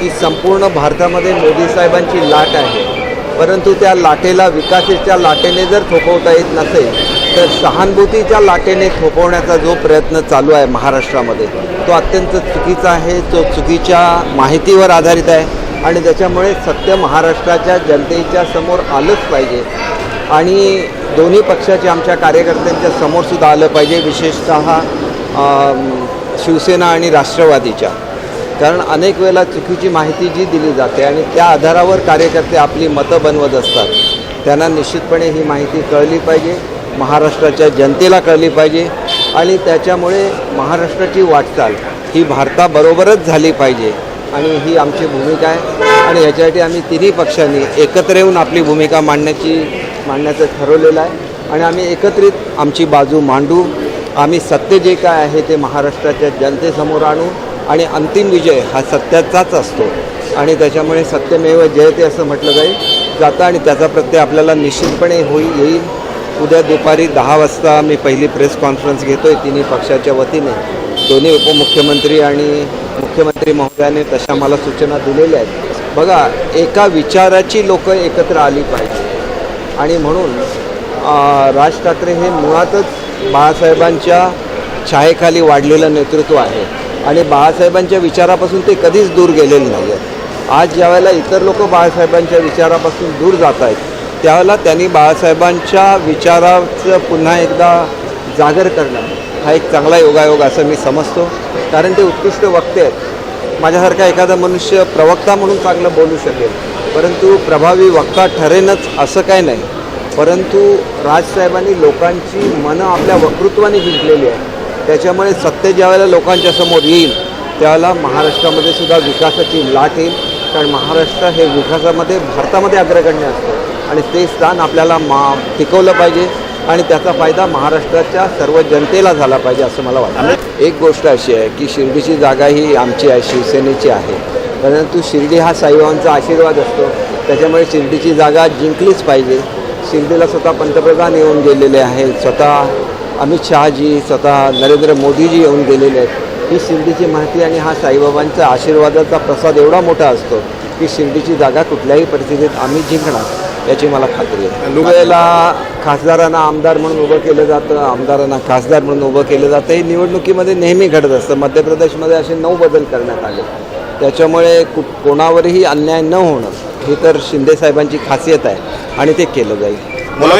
की संपूर्ण भारतामध्ये मोदी साहेबांची लाट आहे. परंतु त्या लाटेला विकासाच्या लाटेने जर थोपवता येत नसेल तर सहानुभूतीच्या लाटेने थोपवण्याचा जो प्रयत्न चालू आहे महाराष्ट्रामध्ये तो अत्यंत चुकीचा आहे. तो चुकीच्या माहितीवर आधारित आहे आणि त्याच्यामुळे सत्य महाराष्ट्राच्या जनतेच्या समोर आलंच पाहिजे. आणि दोन्ही पक्षाच्या आमच्या कार्यकर्त्यांच्या समोरसुद्धा आलं पाहिजे विशेषतः शिवसेना आणि राष्ट्रवादीच्या. कारण अनेक वेळेला चुकीची माहिती जी दिली जाते आणि त्या आधारावर कार्यकर्ते आपली मतं बनवत असतात त्यांना निश्चितपणे ही माहिती कळली पाहिजे महाराष्ट्राच्या जनतेला कळली पाहिजे आणि त्याच्यामुळे महाराष्ट्राची वाटचाल ही भारताबरोबरच झाली पाहिजे आणि ही आमची भूमिका आहे. आणि याच्यासाठी आम्ही तिन्ही पक्षांनी एकत्र येऊन आपली भूमिका मांडण्याची मांडण्याचं ठरवलेलं आहे. आणि आम्ही एकत्रित आमची बाजू मांडू. आम्ही सत्य जे काय आहे ते महाराष्ट्राच्या जनतेसमोर आणू. आणि अंतिम विजय हा सत्याचाच असतो. आणि त्याच्यामुळे सत्यमेव जयते असं म्हटलं जाईल. जातं आणि त्याचा प्रत्यय आपल्याला निश्चितपणे होई येईल. उद्या दुपारी दहा वाजता मी पहिली प्रेस कॉन्फरन्स घेतो आहे तिन्ही पक्षाच्या वतीने. दोन्ही उपमुख्यमंत्री आणि मुख्यमंत्री महोदयाने तशा मला सूचना दिलेल्या आहेत. बघा एका विचाराची लोक एकत्र आली पाहिजे. आणि म्हणून राज ठाकरे हे मुळातच बाळासाहेबांच्या छायेखाली वाढलेलं नेतृत्व आहे. आणि बाळासाहेबांच्या विचारापासून ते कधीच दूर गेलेले नाही आहेत आज ज्यावेळेला इतर लोक बाळासाहेबांच्या विचारापासून दूर जात आहेत त्यावेळेला त्यांनी बाळासाहेबांच्या विचाराचं पुन्हा एकदा जागर करणं हा एक चांगला योगायोग असं मी समजतो. कारण ते उत्कृष्ट वक्ते आहेत. माझ्यासारखा एखादा मनुष्य प्रवक्ता म्हणून चांगलं बोलू शकेल. परंतु प्रभावी वक्ता ठरेनच असं काय नाही. परंतु राजसाहेबांनी लोकांची मनं आपल्या वक्तृत्वाने जिंकलेली आहे त्याच्यामुळे सत्य ज्यावेळेला लोकांच्या समोर येईल त्यावेळेला महाराष्ट्रामध्ये सुद्धा विकासाची लाट येईल. कारण महाराष्ट्र हे विकासामध्ये भारतामध्ये अग्रगण्य असतं. आणि ते स्थान आपल्याला मा टिकवलं पाहिजे. आणि त्याचा फायदा महाराष्ट्राच्या सर्व जनतेला झाला पाहिजे असं मला वाटतं. एक गोष्ट अशी आहे की शिर्डीची जागा ही आमची आहे शिवसेनेची आहे. परंतु शिर्डी हा साईबाबांचा आशीर्वाद असतो. त्याच्यामुळे शिर्डीची जागा जिंकलीच पाहिजे. शिर्डीला स्वतः पंतप्रधान येऊन गेलेले आहेत. स्वतः अमित शहाजी स्वतः नरेंद्र मोदीजी येऊन गेलेले आहेत. ही शिर्डीची माहिती आणि हा साईबाबांचा आशीर्वादाचा प्रसाद एवढा मोठा असतो की शिर्डीची जागा कुठल्याही परिस्थितीत आम्ही जिंकणार याची मला खात्री आहे. वेळेला खासदारांना आमदार म्हणून उभं केलं जातं आमदारांना खासदार म्हणून उभं केलं जातं हे निवडणुकीमध्ये नेहमी घडत असतं. मध्य प्रदेशमध्ये असे नऊ बदल करण्यात आले. त्याच्यामुळे कु कोणावरही अन्याय न होणं ही तर शिंदेसाहेबांची खासियत आहे आणि ते केलं जाईल.